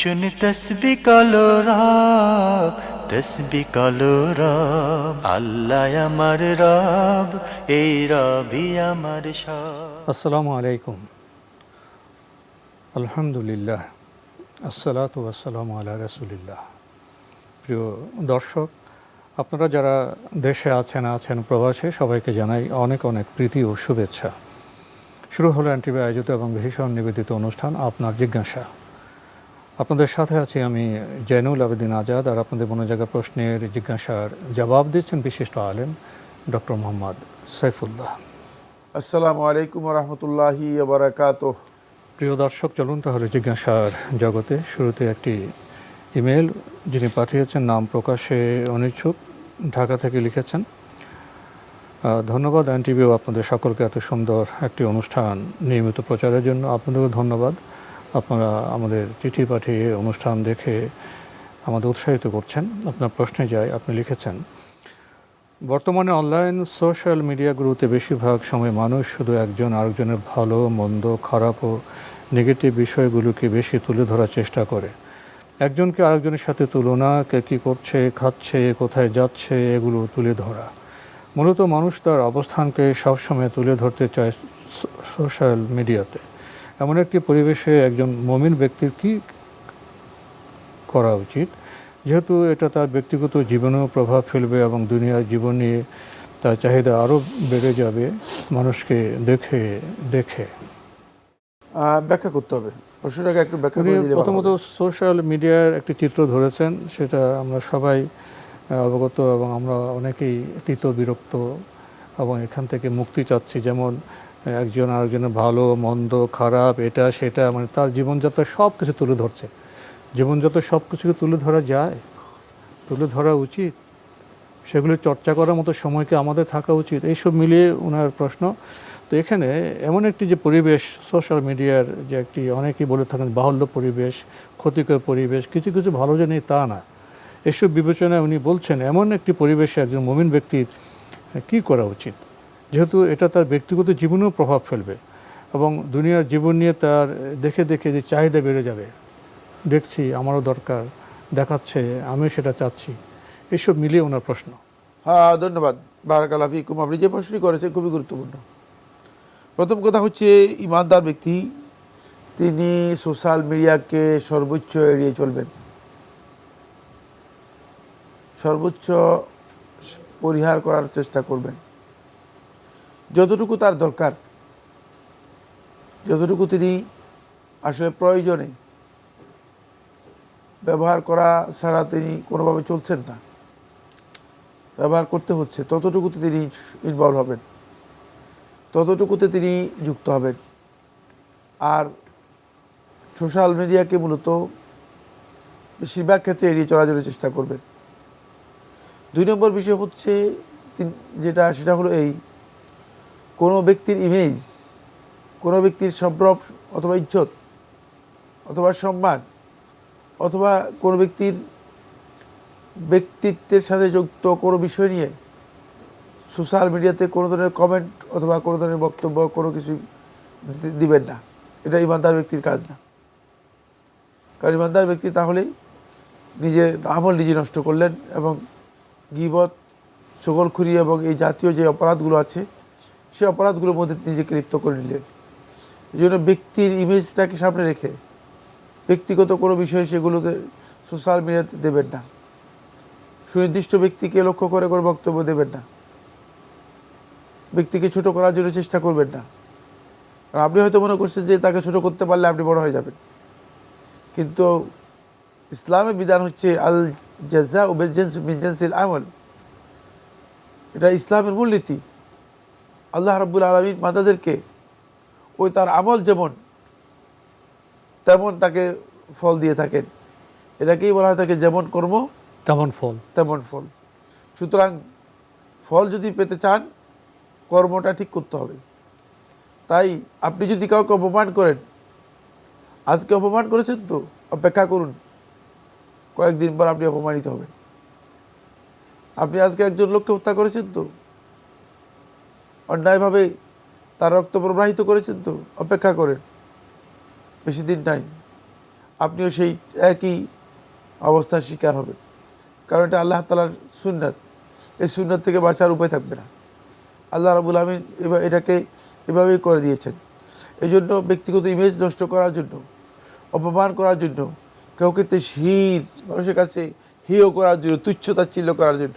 শুনে তসবি কলো রব তসবি কলো রব আল্লাহ আমার রব এই রবি আমার সব আসসালামু আলাইকুম আলহামদুলিল্লাহ আসসালাতু আসসালামু আলা রাসুলিল্লাহ প্রিয় দর্শক আপনারা যারা দেশে আছেন আছেন প্রবাসে, সবাইকে জানাই অনেক অনেক প্রীতি ও শুভেচ্ছা। শুরু হলো এনটিভি আয়োজিত এবং ভীষণ নিবেদিত অনুষ্ঠান, আপনার জিজ্ঞাসা। আপনাদের সাথে আছি আমি জৈনুল আবেদিন আজাদ আর আপনাদের মনে জায়গা প্রশ্নের জিজ্ঞাসার জবাব দিচ্ছেন বিশিষ্ট আলেম ডক্টর মোহাম্মদ সাইফুল্লাহ। আসসালামু আলাইকুম রহমতুল্লাহি বারাকাত প্রিয় দর্শক চলুন তাহলে জিজ্ঞাসার জগতে। শুরুতে একটি ইমেল যিনি পাঠিয়েছেন নাম প্রকাশে অনিচ্ছুক ঢাকা থেকে লিখেছেন ধন্যবাদ আইন টিভিও আপনাদের সকলকে এত সুন্দর একটি অনুষ্ঠান নিয়মিত প্রচারের জন্য। আপনাদেরও ধন্যবাদ। আপনারা আমাদের চিঠি পাঠিয়ে অনুষ্ঠান দেখে আমাদের উৎসাহিত করছেন। আপনার প্রশ্নে যাই আপনি লিখেছেন, বর্তমানে অনলাইন সোশ্যাল মিডিয়াগুলোতে বেশিরভাগ সময় মানুষ শুধু একজন আরেকজনের ভালো, মন্দ, খারাপ ও নেগেটিভ বিষয়গুলোকে বেশি তুলে ধরার চেষ্টা করে। একজনকে আরেকজনের সাথে তুলনা, কে কী করছে, খাচ্ছে, কোথায় যাচ্ছে, এগুলো তুলে ধরা। মূলত মানুষ তার অবস্থানকে সবসময় তুলে ধরতে চায় সোশ্যাল মিডিয়াতে। এমন একটি পরিবেশে একজন মমিন ব্যক্তির কি করা উচিত? যেহেতু এটা তার ব্যক্তিগত জীবনেও প্রভাব ফেলবে এবং দুনিয়ার জীবন নিয়ে তার চাহিদা আরও বেড়ে যাবে মানুষকে দেখে দেখে। ব্যাখ্যা করতে হবে। একটু ব্যাখ্যা প্রথমত সোশ্যাল মিডিয়ার একটি চিত্র ধরেছেন সেটা আমরা সবাই অবগত এবং আমরা অনেকেই তিত বিরক্ত এবং এখান থেকে মুক্তি চাচ্ছি। যেমন একজন আরেকজনের ভালো, মন্দ, খারাপ, এটা, সেটা মানে তার জীবনযাত্রা সব কিছু তুলে ধরছে। জীবনযাত্রা সব কিছুকে তুলে ধরা যায়, তুলে ধরা উচিত। সেগুলো চর্চা করার মতো সময়কে আমাদের থাকা উচিত। এইসব মিলিয়ে ওনার প্রশ্ন, তো এখানে এমন একটি যে পরিবেশ সোশ্যাল মিডিয়ার যে একটি অনেকেই বলে থাকেন বাহুল্য পরিবেশ, ক্ষতিকর পরিবেশ, কিছু কিছু ভালো যে নেই তা না। এসব বিবেচনায় উনি বলছেন, এমন একটি পরিবেশে একজন মমিন ব্যক্তির কী করা উচিত? যেহেতু এটা তার ব্যক্তিগত জীবনেও প্রভাব ফেলবে এবং দুনিয়ার জীবন নিয়ে তার দেখে দেখে যে চাহিদা বেড়ে যাবে, দেখছি আমারও দরকার, দেখাচ্ছে, আমিও সেটা চাচ্ছি, এসব মিলিয়ে ওনার প্রশ্ন। হ্যাঁ ধন্যবাদ। বারাকাল্লাহ ফিকুম। আপনি যে প্রশ্নটি করেছেন খুবই গুরুত্বপূর্ণ। প্রথম কথা হচ্ছে, ইমানদার ব্যক্তি, তিনি সোশ্যাল মিডিয়াকে সর্বোচ্চ এড়িয়ে চলবেন। সর্বোচ্চ পরিহার করার চেষ্টা করবেন। যতটুকু তার দরকার, যতটুকু তিনি আসলে প্রয়োজনে ব্যবহার করা ছাড়া তিনি কোনোভাবে চলছেন না, ব্যবহার করতে হচ্ছে, ততটুকুতে তিনি ইনভলভ হবেন, ততটুকুতে তিনি যুক্ত হবেন। আর সোশ্যাল মিডিয়াকে মূলত বেশিরভাগ ক্ষেত্রে এড়িয়ে চলার জন্য চেষ্টা করবেন। দুই নম্বর বিষয় হচ্ছে যেটা, সেটা হলো এই কোনো ব্যক্তির ইমেজ কোনো ব্যক্তির সম্ভ্রম অথবা ইজ্জত, অথবা সম্মান, অথবা কোনো ব্যক্তির ব্যক্তিত্বের সাথে যুক্ত কোনো বিষয় নিয়ে সোশ্যাল মিডিয়াতে কোনো ধরনের কমেন্ট অথবা কোনো ধরনের বক্তব্য কোনো কিছু দিবেন না। এটা ইমানদার ব্যক্তির কাজ না। কারণ ইমানদার ব্যক্তি তাহলেই নিজের আমল নিজে নষ্ট করলেন এবং গিবত সকলখুরি এবং এই জাতীয় যে অপরাধগুলো আছে সেই অপরাধগুলোর মধ্যে নিজেকে লিপ্ত করে নিলেন। এই জন্য ব্যক্তির ইমেজটাকে সামনে রেখে ব্যক্তিগত কোনো বিষয়ে সেগুলোতে সোশ্যাল মিডিয়াতে দেবেন না। সুনির্দিষ্ট ব্যক্তিকে লক্ষ্য করে কোনো বক্তব্য দেবেন না। ব্যক্তিকে ছোট করার জন্য চেষ্টা করবেন না। আর আপনি হয়তো মনে করছেন যে তাকে ছোট করতে পারলে আপনি বড় হয়ে যাবেন। কিন্তু ইসলামের বিধান হচ্ছে আল জাজা ও বিনজেন্সিল আমল। এটা ইসলামের মূলনীতি। আল্লাহ রাব্বুল আলমিন মাদাদেরকে ওই তার আমল যেমন তেমন তাকে ফল দিয়ে থাকেন। এটাকেই বলা হয় থাকে যেমন কর্ম তেমন ফল। তেমন ফল। সুতরাং ফল যদি পেতে চান কর্মটা ঠিক করতে হবে। তাই আপনি যদি কাউকে অপমান করেন আজকে অপমান করেছেন তো অপেক্ষা করুন কয়েকদিন পর আপনি অপমানিত হবেন। আপনি আজকে একজন লোককে হত্যা করেছেন তো অন্যায়ভাবে তার রক্ত প্রবাহিত করেছেন তো, অপেক্ষা করেন। বেশি দিন নাই। আপনিও সেই একই অবস্থার শিকার হবেন। কারণ এটা আল্লাহ তালার সুন্নাত। এই সুন্নাত থেকে বাঁচার উপায় থাকবে না। আল্লাহ রাবুল আলমিন এবার এটাকে এভাবেই করে দিয়েছেন। এই জন্য ব্যক্তিগত ইমেজ নষ্ট করার জন্য, অপমান করার জন্য, কাউকে তেশহির, মানুষের কাছে হিও করার জন্য, তুচ্ছ তাচ্ছিল্য করার জন্য,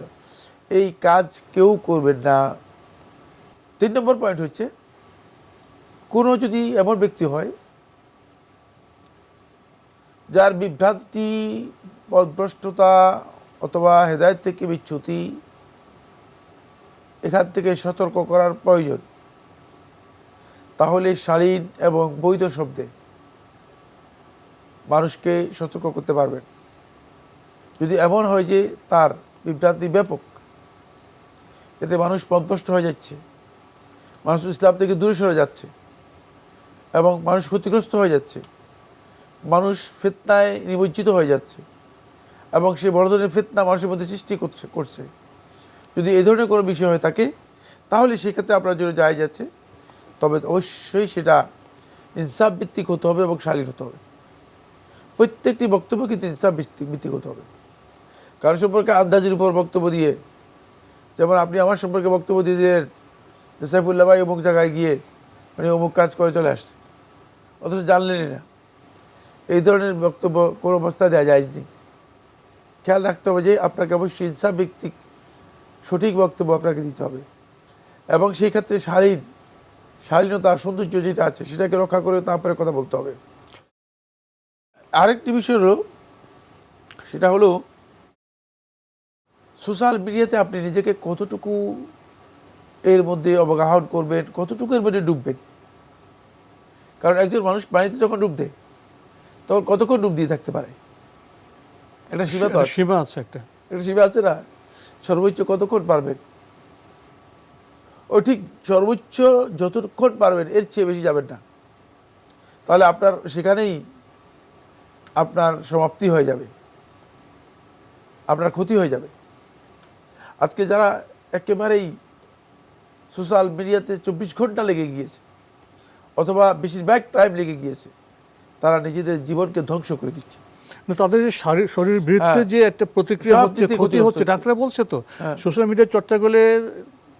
এই কাজ কেউ করবেন না। তিন নম্বর পয়েন্ট হচ্ছে, কোনো যদি এমন ব্যক্তি হয়, যার বিভ্রান্তি পদভ্রষ্টতা অথবা হেদায়ত থেকে বিচ্যুতি এখান থেকে সতর্ক করার প্রয়োজন, তাহলে শালীন এবং বৈধ শব্দে মানুষকে সতর্ক করতে পারবেন। যদি এমন হয় যে তার বিভ্রান্তি ব্যাপক, এতে মানুষ পদভ্রষ্ট হয়ে যাচ্ছে মানুষ ইসলাম থেকে দূরে সরে যাচ্ছে এবং মানুষ ক্ষতিগ্রস্ত হয়ে যাচ্ছে। মানুষ ফেতনায় নিমজ্জিত হয়ে যাচ্ছে এবং সে বড় ধরনের ফেতনা মানুষের মধ্যে সৃষ্টি করছে করছে। যদি এই ধরনের কোনো বিষয় হয়ে থাকে, তাহলে সেক্ষেত্রে আপনার জন্য যায় যাচ্ছে তবে অবশ্যই সেটা ইনসাফ ভিত্তিক হতে হবে এবং শালীন হতে হবে। প্রত্যেকটি বক্তব্য কিন্তু ইনসাফ ভিত্তিক ভিত্তিক হতে হবে। কারও সম্পর্কে আন্দাজের উপর বক্তব্য দিয়ে, যেমন আপনি আমার সম্পর্কে বক্তব্য দিয়ে দিলেন যে সাইফুল্লাহ ভাই অমুক জায়গায় গিয়ে মানে অমুক কাজ করে চলে আসছে। অথচ জানলেনই না। এই ধরনের বক্তব্য কোনো অবস্থায় দেওয়া যায় নি খেয়াল রাখতে হবে যে আপনাকে অবশ্যই ইনসাফ ভিত্তিক সঠিক বক্তব্য আপনাকে দিতে হবে। এবং সেই ক্ষেত্রে শালীন, শালীনতা সৌন্দর্য যেটা আছে সেটাকে রক্ষা করে তারপরে কথা বলতে হবে। আরেকটি বিষয় হলো, সেটা হলো, সোশ্যাল মিডিয়াতে আপনি নিজেকে কতটুকু এর মধ্যে অবগাহন করবেন কতটুকু এর মধ্যে ডুববেন কারণ একজন মানুষ পানিতে যখন ডুব দেয় তখন কতক্ষণ ডুব দিয়ে থাকতে পারে? একটা সীমা তো সীমা আছে একটা। একটা সীমা আছে না? সর্বোচ্চ কতক্ষণ পারবেন? ও ঠিক সর্বোচ্চ যতক্ষণ পারবেন এর চেয়ে বেশি যাবেন না। তাহলে আপনার সেখানেই আপনার সমাপ্তি হয়ে যাবে। আপনার ক্ষতি হয়ে যাবে। আজকে যারা একেবারেই সোশ্যাল মিডিয়াতে চব্বিশ ঘণ্টা লেগে গিয়েছে অথবা বেশিরভাগ টাইম লেগে গিয়েছে তারা নিজেদের জীবনকে ধ্বংস করে দিচ্ছে তাদের যে শারীর শরীর বৃত্তে হ্যাঁ। যে একটা প্রতিক্রিয়া হচ্ছে ক্ষতি হচ্ছে। ডাক্তার বলছে তো হ্যাঁ। সোশ্যাল মিডিয়ার চর্চা করলে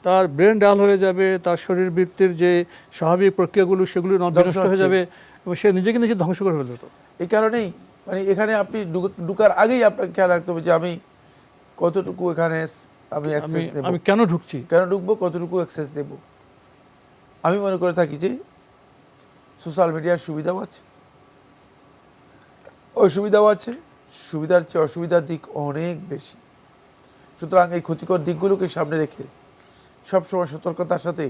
তার ব্রেন ডাল হয়ে যাবে তার শরীর বৃত্তির যে স্বাভাবিক প্রক্রিয়াগুলো সেগুলো ন- ধ্বংস বিনষ্ট হয়ে যাবে এবং সে নিজেকে নিজে ধ্বংস করে ফেলতো তো এই কারণেই মানে এখানে আপনি ঢুক- ঢুকার আগেই আপনাকে খেয়াল রাখতে হবে যে আমি কতটুকু এখানে আমি অ্যাক্সেস নেব আমি কেন ঢুকছি? কেন ঢুকবো? কতটুকু অ্যাক্সেস দেব? আমি মনে করে থাকি যে সোশ্যাল মিডিয়ার সুবিধাও আছে। অসুবিধাও আছে। সুবিধার চেয়ে অসুবিধার দিক অনেক বেশি। সুতরাং এই ক্ষতিকর দিকগুলোকে সামনে রেখে সবসময় সতর্কতার সাথে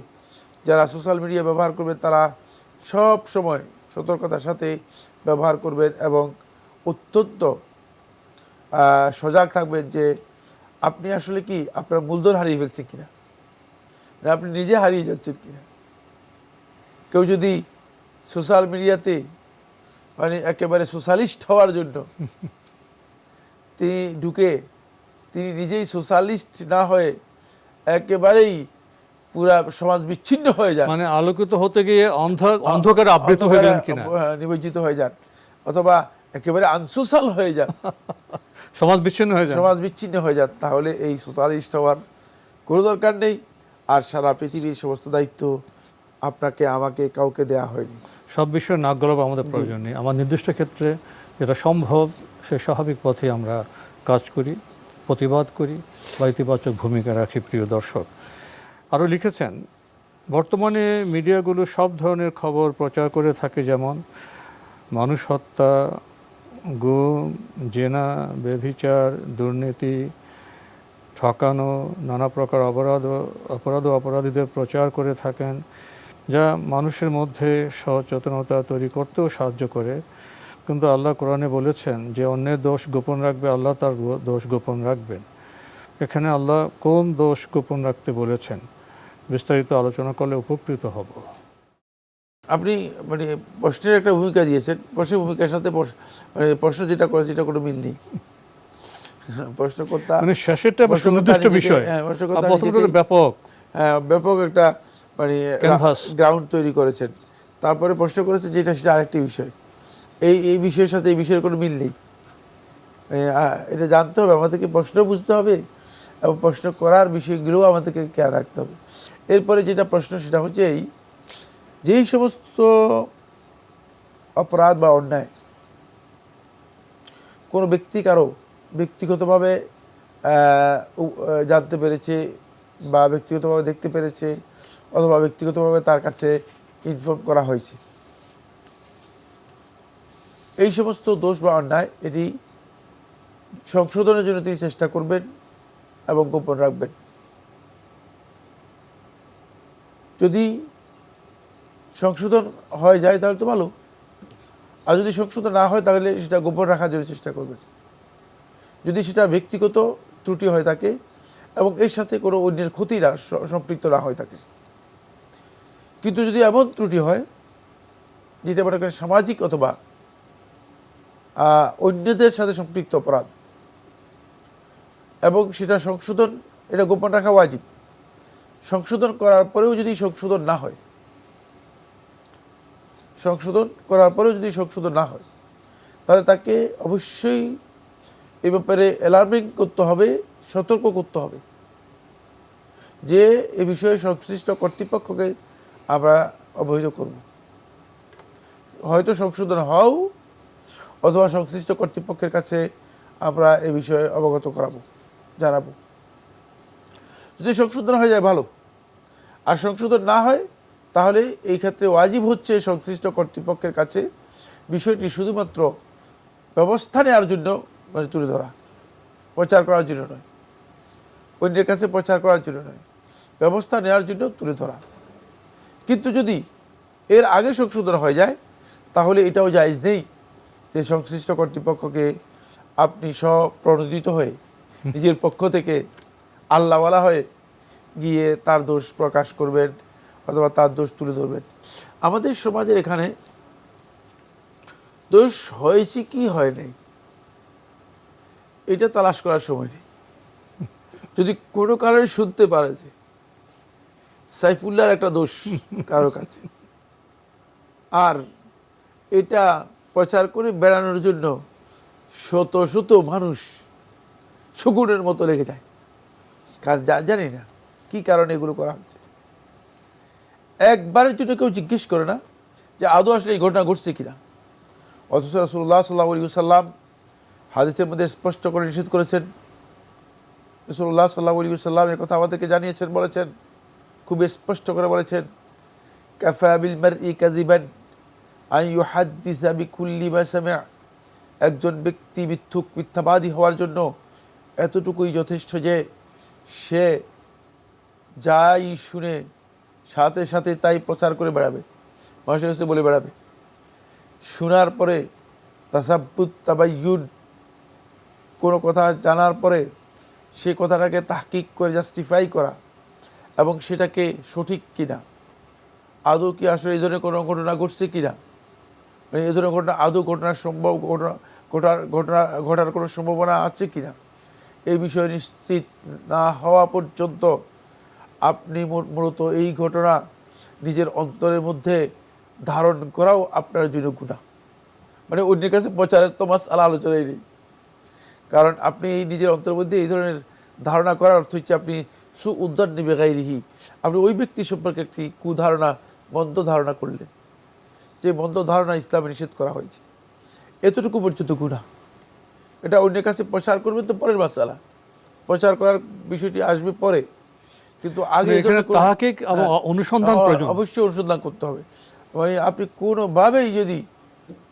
যারা সোশ্যাল মিডিয়া ব্যবহার করবেন তারা সব সময় সতর্কতার সাথে ব্যবহার করবেন এবং অত্যন্ত সজাগ থাকবেন যে আপনি আসলে কি আপনার মূলধন হারিয়ে ফেলছেন কিনা? আপনি নিজে হারিয়ে যাচ্ছেন কিনা? কেউ যদি সোশ্যাল মিডিয়াতে মানে একেবারে সোশ্যালিস্ট হওয়ার জন্য তিনি ঢুকে তিনি নিজেই সোশ্যালিস্ট না হয়ে একেবারেই পুরা সমাজ বিচ্ছিন্ন হয়ে যান। মানে আলোকিত হতে গিয়ে অন্ধ অন্ধকারে আবৃত হয়ে গেলেন কিনা? অন্ধকারে, নিমজ্জিত হয়ে যান। অথবা একেবারে আনসোশ্যাল হয়ে যান। সমাজ বিচ্ছিন্ন হয়ে যায় সমাজ বিচ্ছিন্ন হয়ে যান। তাহলে এই সোশ্যালিস্ট হওয়ার কোনো দরকার নেই। আর সারা পৃথিবীর সমস্ত দায়িত্ব আপনাকে আমাকে কাউকে দেয়া হয়নি। সব বিষয়ে নাক গলাব আমাদের প্রয়োজন নেই। আমার নির্দিষ্ট ক্ষেত্রে যেটা সম্ভব সে স্বাভাবিক পথে আমরা কাজ করি প্রতিবাদ করি বা ইতিবাচক ভূমিকা রাখি প্রিয় দর্শক। আরও লিখেছেন বর্তমানে মিডিয়াগুলো সব ধরনের খবর প্রচার করে থাকে যেমন মানুষ হত্যা গুম জেনা বেভিচার দুর্নীতি, ঠকানো, নানা প্রকার অপরাধ অপরাধ অপরাধীদের প্রচার করে থাকেন, যা মানুষের মধ্যে সচেতনতা তৈরি করতেও সাহায্য করে। কিন্তু আল্লাহ কোরআনে বলেছেন যে, অন্যের দোষ গোপন রাখবে, আল্লাহ তার দোষ গোপন রাখবেন। এখানে আল্লাহ কোন দোষ গোপন রাখতে বলেছেন? বিস্তারিত আলোচনা করলে উপকৃত হব। আপনি মানে প্রশ্নের একটা ভূমিকা দিয়েছেন প্রশ্নের ভূমিকার সাথে প্রশ্ন- মানে প্রশ্ন যেটা করেছে এটা কোনো মিল নেই। প্রশ্নকর্তা মানে শেষেরটা আবার সুনির্দিষ্ট বিষয়। হ্যাঁ, প্রশ্নকর্তা ব্যাপক। হ্যাঁ, ব্যাপক একটা মানে গ্রাউন্ড তৈরি করেছেন। তারপরে প্রশ্ন করেছেন যেটা সেটা আরেকটি বিষয়। এই এই বিষয়ের সাথে এই বিষয়ের কোনো মিল নেই। এটা জানতে হবে আমাদেরকে প্রশ্ন বুঝতে হবে এবং প্রশ্ন করার বিষয়গুলোও আমাদেরকে খেয়াল রাখতে হবে। এরপরে যেটা প্রশ্ন সেটা হচ্ছে এই যেই সমস্ত অপরাধ বা অন্যায় কোনো ব্যক্তি কারও ব্যক্তিগতভাবে জানতে পেরেছে বা ব্যক্তিগতভাবে দেখতে পেরেছে অথবা ব্যক্তিগতভাবে তার কাছে ইনফর্ম করা হয়েছে। এই সমস্ত দোষ বা অন্যায় এটি সংশোধনের জন্য তিনি চেষ্টা করবেন এবং গোপন রাখবেন। যদি সংশোধন হয়ে যায় তাহলে তো ভালো। আর যদি সংশোধন না হয় তাহলে সেটা গোপন রাখার জন্য চেষ্টা করবেন যদি সেটা ব্যক্তিগত ত্রুটি হয়ে থাকে এবং এর সাথে কোনো অন্যের ক্ষতি না সম্পৃক্ত না হয়ে থাকে কিন্তু যদি এমন ত্রুটি হয়, যেটা মনে করেন সামাজিক অথবা অন্যদের সাথে সম্পৃক্ত অপরাধ, এবং সেটা সংশোধন, এটা গোপন রাখা ওয়াজিব। সংশোধন করার পরেও যদি সংশোধন না হয় সংশোধন করার পরেও যদি সংশোধন না হয়, তাহলে তাকে অবশ্যই এ ব্যাপারে অ্যালার্মিং করতে হবে, সতর্ক করতে হবে যে এ বিষয়ে সংশ্লিষ্ট কর্তৃপক্ষকে আমরা অবহিত করব। হয়তো সংশোধন হও অথবা সংশ্লিষ্ট কর্তৃপক্ষের কাছে আমরা এ বিষয়ে অবগত করাবো, জানাব। যদি সংশোধন হয়ে যায়, ভালো। আর সংশোধন না হয় তাহলে এই ক্ষেত্রে ওয়াজিব হচ্ছে সংশ্লিষ্ট কর্তৃপক্ষের কাছে বিষয়টি শুধুমাত্র ব্যবস্থা নেওয়ার জন্য মানে তুলে ধরা প্রচার করার জন্য নয়। অন্যের কাছে প্রচার করার জন্য নয় ব্যবস্থা নেওয়ার জন্য তুলে ধরা। কিন্তু যদি এর আগে সংশোধন হয়ে যায় তাহলে এটাও জায়জ নেই যে সংশ্লিষ্ট কর্তৃপক্ষকে আপনি স্বপ্রণোদিত হয়ে নিজের পক্ষ থেকে আল্লাহওয়ালা হয়ে গিয়ে তার দোষ প্রকাশ করবেন অথবা তার দোষ তুলে ধরবেন। আমাদের সমাজের এখানে দোষ হয়েছে কি হয় নাই, এটা তালাশ করার সময় নেই। যদি কোনো কারণে শুনতে পারে যে সাইফুল্লাহর একটা দোষ কারও কাছে, আর এটা প্রচার করে বেড়ানোর জন্য শত শত মানুষ শকুনের মতো লেগে যায়। কারণ জানি না কি কারণে এগুলো করা হচ্ছে। একবারের জন্য কেউ জিজ্ঞেস করে না যে আদৌ আসলে এই ঘটনা ঘটছে কিনা। অথচ রসুল্লাহ সাল্লাহ সাল্লাম হাদিসের মধ্যে স্পষ্ট করে নিষেধ করেছেন। রসুল্লাহ সাল্লাহ আলী সাল্লাম কথা আমাদেরকে জানিয়েছেন, বলেছেন, খুব স্পষ্ট করে বলেছেন, কাফা বিল মার ই কাজিবান আই ইউ হাদ্দিসা মা সামিআ একজন ব্যক্তি মিথ্যুক, মিথ্যাবাদী হওয়ার জন্য এতটুকুই যথেষ্ট যে সে যাই শুনে সাথে সাথে তাই প্রচার করে বেড়াবে। মানুষের কাছে বলে বেড়াবে। শোনার পরে তাসাব্বুত তাবাইয়ুন, কোনো কথা জানার পরে সে কথাটাকে তাহকিক করে জাস্টিফাই করা এবং সেটাকে সঠিক কিনা। আদৌ কি আসলে এই ধরনের কোনো ঘটনা ঘটছে কিনা? মানে এই ধরনের ঘটনা আদৌ ঘটনার সম্ভব ঘটনা, ঘটার ঘটনা, ঘটার কোনো সম্ভাবনা আছে কিনা? এই বিষয়ে নিশ্চিত না হওয়া পর্যন্ত আপনি মূলত এই ঘটনা নিজের অন্তরের মধ্যে ধারণ করাও আপনার জন্য গুণা মানে অন্যের কাছে প্রচারের তো মাস আলা আলোচনাই নেই। কারণ আপনি এই নিজের অন্তরের মধ্যে এই ধরনের ধারণা করার অর্থ হচ্ছে আপনি সু উদ্ধার নিবে গাইরিহি আপনি ওই ব্যক্তি সম্পর্কে একটি কুধারণা, মন্দ ধারণা করলেন। যে মন্দ ধারণা ইসলামে নিষেধ করা হয়েছে। এতটুকু পর্যন্ত গুণা এটা অন্যের কাছে প্রচার করবেন তো পরের মাসালা। প্রচার করার বিষয়টি আসবে পরে। কিন্তু আগে এখানে এবং হ্যাঁ, অনুসন্ধান প্রয়োজন। অবশ্যই অনুসন্ধান করতে হবে। মানে আপনি কোনোভাবেই যদি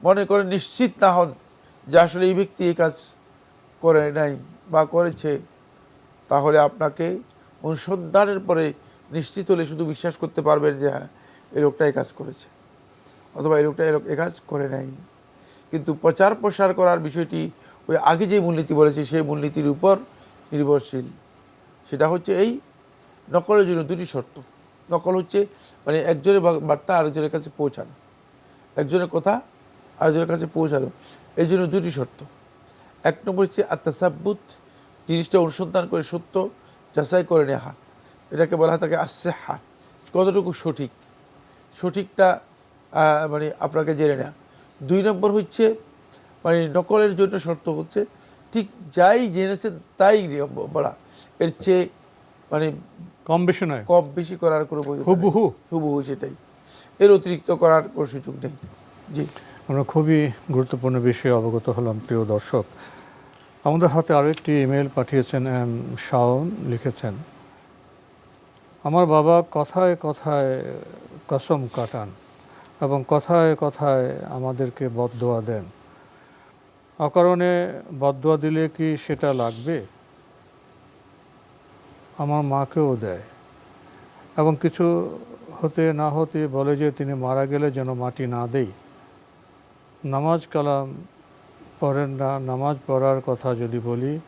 মনে করেন নিশ্চিত না হন যে আসলে এই ব্যক্তি এই কাজ করে নাই বা করেছে তাহলে আপনাকে অনুসন্ধানের পরে নিশ্চিত হলে শুধু বিশ্বাস করতে পারবেন যে হ্যাঁ এই লোকটা এই কাজ করেছে। অথবা এই লোকটা এ কাজ করে নাই। কিন্তু প্রচার প্রসার করার বিষয়টি ওই আগে যে মূলনীতি বলেছে সেই মূলনীতির উপর নির্ভরশীল। সেটা হচ্ছে এই নকলের জন্য দুটি শর্ত। নকল হচ্ছে মানে একজনের বার্তা আরেকজনের কাছে পৌঁছানো। একজনের কথা আরেকজনের কাছে পৌঁছানো। এই জন্য দুটি শর্ত। এক নম্বর হচ্ছে আত্মাসাব্বুত জিনিসটা অনুসন্ধান করে সত্য, যাচাই করে নেওয়া। এটাকে বলা হয় তাকে আসছে হা কতটুকু সঠিক? সঠিকটা মানে আপনাকে জেনে নেওয়া। দুই নম্বর হচ্ছে মানে নকলের জন্য শর্ত হচ্ছে, ঠিক যাই জেনেছেন তাই বলা। এর চেয়ে মানে কম বেশি নয়। কম বেশি করার কোনো। হুবহু। হুবহু সেটাই। এর অতিরিক্ত করার কোনো সুযোগ নেই। জি। আমরা খুবই গুরুত্বপূর্ণ বিষয়ে অবগত হলাম প্রিয় দর্শক। আমাদের হাতে আরও একটি ইমেল পাঠিয়েছেন এম শাওন লিখেছেন আমার বাবা কথায় কথায় কসম কাটান এবং কথায় কথায় আমাদেরকে বদদোয়া দেন। অকারণে বদদোয়া দিলে কি সেটা লাগবে? আমার মাকেও দেয়। এবং কিছু হতে না হতে বলে যে তিনি মারা গেলে যেন মাটি না দেই। নামাজ কালাম পড়েন না, নামাজ পড়ার কথা যদি বলি,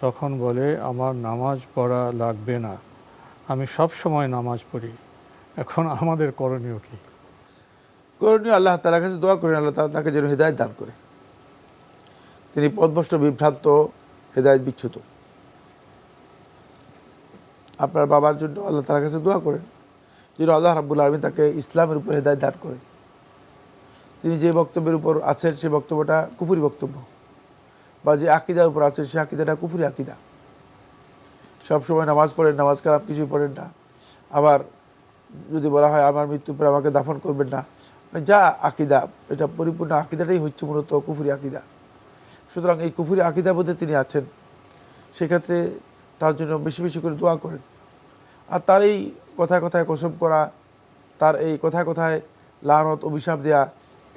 তখন বলে, আমার নামাজ পড়া লাগবে না। আমি সব সময় নামাজ পড়ি। এখন আমাদের করণীয় কি? করণীয় আল্লাহ তালার কাছে দোয়া করেন, আল্লাহ তালা তাকে যেন হেদায়ত দান করে। তিনি পদভষ্ট বিভ্রান্ত, হেদায়ত বিচ্ছুত আপনার বাবার জন্য আল্লাহ তার কাছে দোয়া করেন, যেন আল্লাহ রাব্বুল আলমী তাকে ইসলামের উপর হেদায়ত দান করে তিনি যে বক্তব্যের উপর আছেন, সেই বক্তব্যটা কুফুরি বক্তব্য বা যে আকিদার উপর আছেন, সেই আকিদাটা কুফুরি আকিদা। সবসময় নামাজ পড়েন, নামাজ কালাম কিছুই পড়েন না। আবার যদি বলা হয়, আমার মৃত্যুর পরে আমাকে দাফন করবেন না। মানে যা আকিদা, এটা পরিপূর্ণ আকিদাটাই হচ্ছে মূলত কুফুরি আকিদা। সুতরাং এই কুফুরি আকিদার মধ্যে তিনি আছেন। সেক্ষেত্রে তার জন্য বেশি বেশি করে দোয়া করেন। আর তার এই কথায় কথায় কসম করা, তার এই কথায় কথায় লানত, অভিশাপ দেয়া,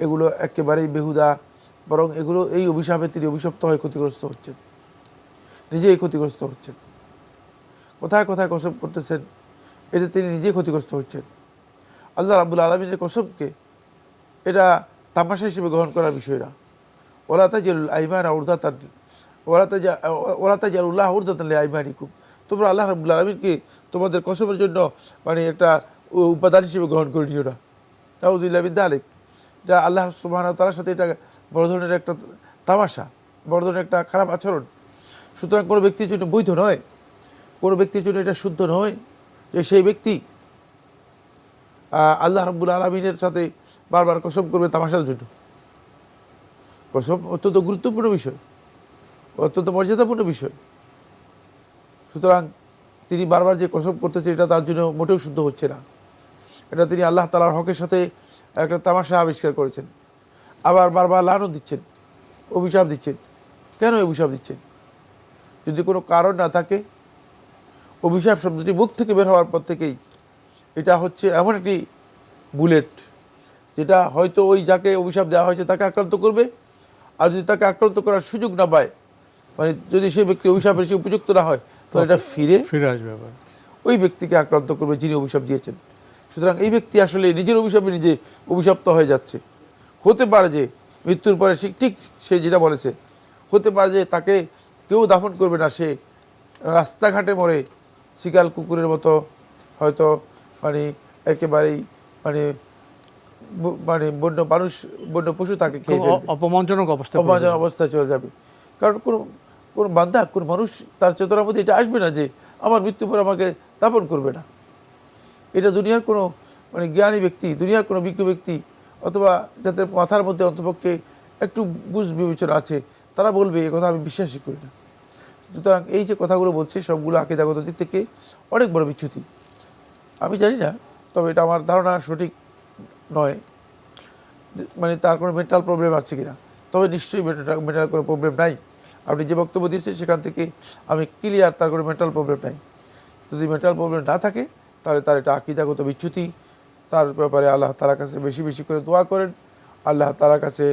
এগুলো একেবারেই বেহুদা, বরং এগুলো, এই অভিশাপে তিনি অভিশপ্ত হয়ে ক্ষতিগ্রস্ত হচ্ছেন। নিজেই ক্ষতিগ্রস্ত হচ্ছেন। কোথায় কোথায় কসম করতেছেন, এতে তিনি নিজেই ক্ষতিগ্রস্ত হচ্ছেন। আল্লাহ রাবুল আলমিনের কসমকে এটা তামাশা হিসেবে গ্রহণ করার বিষয় না। ওলা তাজুল আইমান উর্দা তার ওলা তাজা ওলা তাজাল উল্লাহ উর্দা তাল্লে আইমানিকুম তোমরা আল্লাহ রাবুল আলমিনকে তোমাদের কসমের জন্য মানে একটা উপাদান হিসেবে গ্রহণ করে নিও না। নাউজুল্লাহ বিদ্যা আলেক এটা আল্লাহ সুবাহ তার সাথে এটা বড় ধরনের একটা তামাশা, বড় ধরনের একটা খারাপ আচরণ। সুতরাং কোনো ব্যক্তির জন্য বৈধ নয়। কোনো ব্যক্তির জন্য এটা শুদ্ধ নয় যে সেই ব্যক্তি আল্লাহ রব্বুল আলমিনের সাথে বারবার কসম করবে তামাশার জন্য। কসম অত্যন্ত গুরুত্বপূর্ণ বিষয়। অত্যন্ত মর্যাদাপূর্ণ বিষয়। সুতরাং তিনি বারবার যে কসম করতেছে এটা তার জন্য মোটেও শুদ্ধ হচ্ছে না। এটা তিনি আল্লাহ তালার হকের সাথে একটা তামাশা আবিষ্কার করেছেন। আবার বারবার লানও দিচ্ছেন, অভিশাপ দিচ্ছেন। কেন অভিশাপ দিচ্ছেন? যদি কোনো কারণ না থাকে, অভিশাপ শব্দটি মুখ থেকে বের হওয়ার পর থেকেই এটা হচ্ছে এমন একটি বুলেট, যেটা হয়তো ওই যাকে অভিশাপ দেওয়া হয়েছে তাকে আক্রান্ত করবে। আর যদি তাকে আক্রান্ত করার সুযোগ না পায় মানে যদি সেই ব্যক্তি অভিশাপের সে উপযুক্ত না হয় তাহলে এটা ফিরে ফিরে আসবে আবার। ওই ব্যক্তিকে আক্রান্ত করবে যিনি অভিশাপ দিয়েছেন। সুতরাং এই ব্যক্তি আসলে নিজের অভিশাপে নিজে অভিশপ্ত হয়ে যাচ্ছে। হতে পারে যে মৃত্যুর পরে সে ঠিক সে যেটা বলেছে হতে পারে যে তাকে কেউ দাফন করবে না সে রাস্তাঘাটে মরে শিকাল কুকুরের মতো হয়তো মানে একেবারেই মানে মানে বন্য মানুষ বন্য পশু তাকে খেয়ে অপমানজনক অবস্থা অপমানজনক। অবস্থায় চলে যাবে। কারণ কোনো কোনো বান্ধা কোনো মানুষ তার চেতনার মধ্যে এটা আসবে না যে আমার মৃত্যুর পর আমাকে দাপন করবে না। এটা দুনিয়ার কোনো মানে জ্ঞানী ব্যক্তি, দুনিয়ার কোনো বিজ্ঞ ব্যক্তি অথবা যাদের মাথার মধ্যে অন্তপক্ষে একটু বুঝ বিবেচনা আছে, তারা বলবে, এ কথা আমি বিশ্বাসই করি না। সুতরাং এই যে কথাগুলো বলছে, সবগুলো আকিদাগত দিক থেকে অনেক বড় বিচ্যুতি। আমি জানি না, তবে এটা আমার ধারণা সঠিক নয়। মানে তার কোনো মেন্টাল প্রবলেম আছে কিনা? তবে নিশ্চয়ই মেন্টাল কোনো প্রবলেম নাই। আপনি যে বক্তব্য দিয়েছেন, সেখান থেকে আমি ক্লিয়ার তার কোনো মেন্টাল প্রবলেম নাই। যদি মেন্টাল প্রবলেম না থাকে, তাহলে তার এটা আকিদাগত বিচ্যুতি, তার ব্যাপারে আল্লাহ তালার কাছে বেশি বেশি করে দোয়া করেন, আল্লাহ তালার কাছে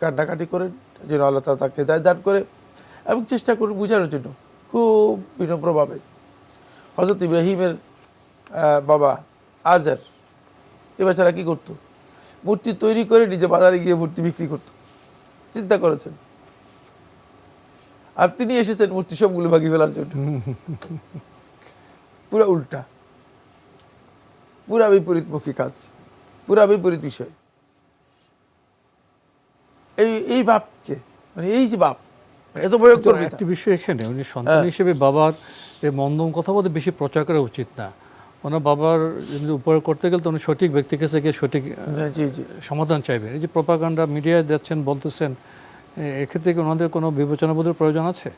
কান্নাকাটি করেন, যেন আল্লাহ তালা তাকে দায় দান করে এবং চেষ্টা করুন বোঝানোর জন্য। খুব বিনম্রভাবে হজরত ইব্রাহিমের বাবা আজার এ বেচারা কী করতো? মূর্তি তৈরি করে নিজে বাজারে গিয়ে মূর্তি বিক্রি করতো। চিন্তা করেছেন? আর তিনি এসেছেন মূর্তি সবগুলো ভাগিয়ে ফেলার জন্য। পুরা উল্টা। পুরা বিপরীতমুখী কাজ। পুরা বিপরীত বিষয়। এই এই বাপকে মানে এই যে বাপ মানে এত। একটি বিষয় এখানে উনি সন্তান হ্যাঁ। হিসেবে বাবার এই মন্দম কথা বলতে বেশি প্রচার করা উচিত না। ওনার বাবার যদি উপরে করতে গেলে তো উনি সঠিক ব্যক্তির কাছে গিয়ে সঠিক হ্যাঁ, সমাধান চাইবেন। এই যে প্রপাগান্ডা মিডিয়ায় দিচ্ছেন বলতেছেন এক্ষেত্রে কি ওনাদের কোনো বিবেচনাবোধের প্রয়োজন আছে?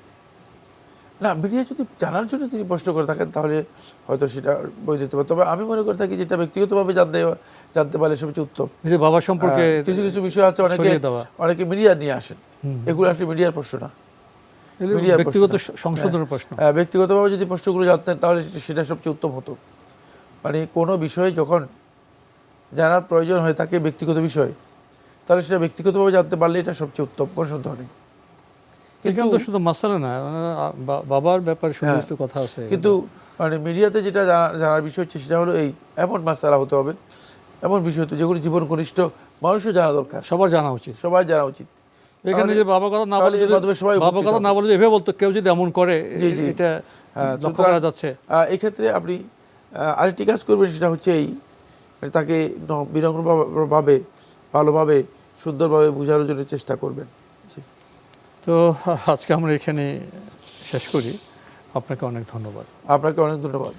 না মিডিয়া যদি জানার জন্য তিনি প্রশ্ন করে থাকেন তাহলে হয়তো সেটা বই দিতে পারে। তবে আমি মনে করে থাকি যেটা ব্যক্তিগতভাবে জানতে জানতে পারলে সবচেয়ে উত্তম। যে বাবা সম্পর্কে হ্যাঁ, কিছু কিছু বিষয় আছে অনেকে অনেকে মিডিয়া নিয়ে আসেন। এগুলো আসলে মিডিয়ার প্রশ্ন না। ব্যক্তিগত। সংশোধনের প্রশ্ন। হ্যাঁ, ব্যক্তিগতভাবে যদি প্রশ্নগুলো জানতেন তাহলে সেটা সবচেয়ে উত্তম হতো। মানে কোনো বিষয়ে যখন জানার প্রয়োজন হয়ে থাকে ব্যক্তিগত বিষয় তাহলে সেটা ব্যক্তিগতভাবে জানতে পারলে এটা সবচেয়ে উত্তম সন্দেহ নেই। এখানে তো শুধু মাসালা না বা- বাবার ব্যাপারে হ্যাঁ। সুনির্দিষ্ট কথা আছে কিন্তু মানে মিডিয়াতে যেটা জানা- জানার বিষয় হচ্ছে সেটা হলো এই এমন মাসালা হতে হবে এমন বিষয় হতো যেগুলো জীবন ঘনিষ্ঠ মানুষও জানা দরকার। সবার জানা উচিত। সবাই জানা উচিত। এখানে যে বাবা কথা না বলে সবাই বাবা কথা না বলে এভাবে বলতো কেউ যদি এমন করে। এটা হ্যাঁ, লক্ষ্য করা যাচ্ছে। এক্ষেত্রে আপনি আরেকটি কাজ করবেন সেটা হচ্ছে এই মানে তাকে বিনম্রভাবে ভালোভাবে সুন্দরভাবে বোঝানোর জন্য চেষ্টা করবেন। তো আজকে আমরা এখানে শেষ করি। আপনাকে অনেক ধন্যবাদ। আপনাকে অনেক ধন্যবাদ।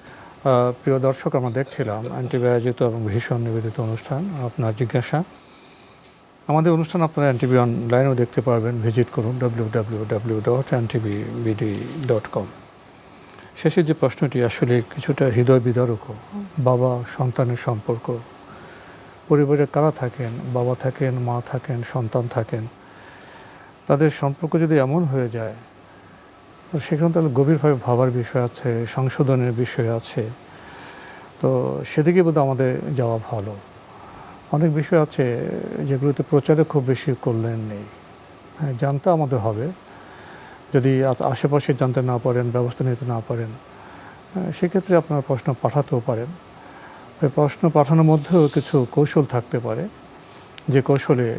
প্রিয় দর্শক আমরা দেখছিলাম অ্যান্টিবায়োজিত এবং ভীষণ নিবেদিত অনুষ্ঠান আপনার জিজ্ঞাসা। আমাদের অনুষ্ঠান আপনারা এনটিভি অনলাইনেও দেখতে পারবেন। ভিজিট করুন W W W dot BD dot com শেষে যে প্রশ্নটি আসলে কিছুটা হৃদয় বিদারকও বাবা সন্তানের সম্পর্ক পরিবারে কারা থাকেন, বাবা থাকেন, মা থাকেন, সন্তান থাকেন, তাদের সম্পর্ক যদি এমন হয়ে যায়, তো সেখানে তাহলে গভীরভাবে ভাবার বিষয় আছে, সংশোধনের বিষয় আছে। তো সেদিকে বোধহয় আমাদের যাওয়া ভালো। অনেক বিষয় আছে যেগুলোতে প্রচারে খুব বেশি করলেন নেই। হ্যাঁ জানতে আমাদের হবে। যদি আশেপাশে জানতে না পারেন, ব্যবস্থা নিতে না পারেন সেক্ষেত্রে আপনার প্রশ্ন পাঠাতেও পারেন। ওই প্রশ্ন পাঠানোর মধ্যেও কিছু কৌশল থাকতে পারে যে কৌশলে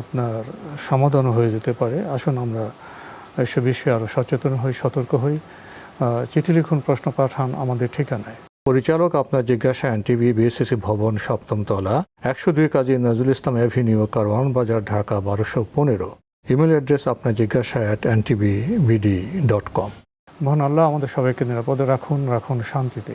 আপনার সমাধান হয়ে যেতে পারে। আসুন আমরা এসব বিষয়ে আরও সচেতন হই সতর্ক হই। চিঠি লিখুন প্রশ্ন পাঠান আমাদের ঠিকানায়। পরিচালক আপনার জিজ্ঞাসা এনটিভি বিএসসিসি ভবন সপ্তম তলা একশো দুই কাজী নজরুল ইসলাম অ্যাভিনিউ কারওয়ান বাজার ঢাকা বারোশো পনেরো। ইমেল অ্যাড্রেস আপনার জিজ্ঞাসা at ntv bd dot com মহান আল্লাহ আমাদের সবাইকে নিরাপদে রাখুন রাখুন শান্তিতে।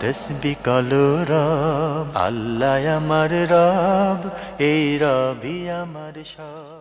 তসবি কালো রব আল্লাহ আমার রব এই রবি আমার সব।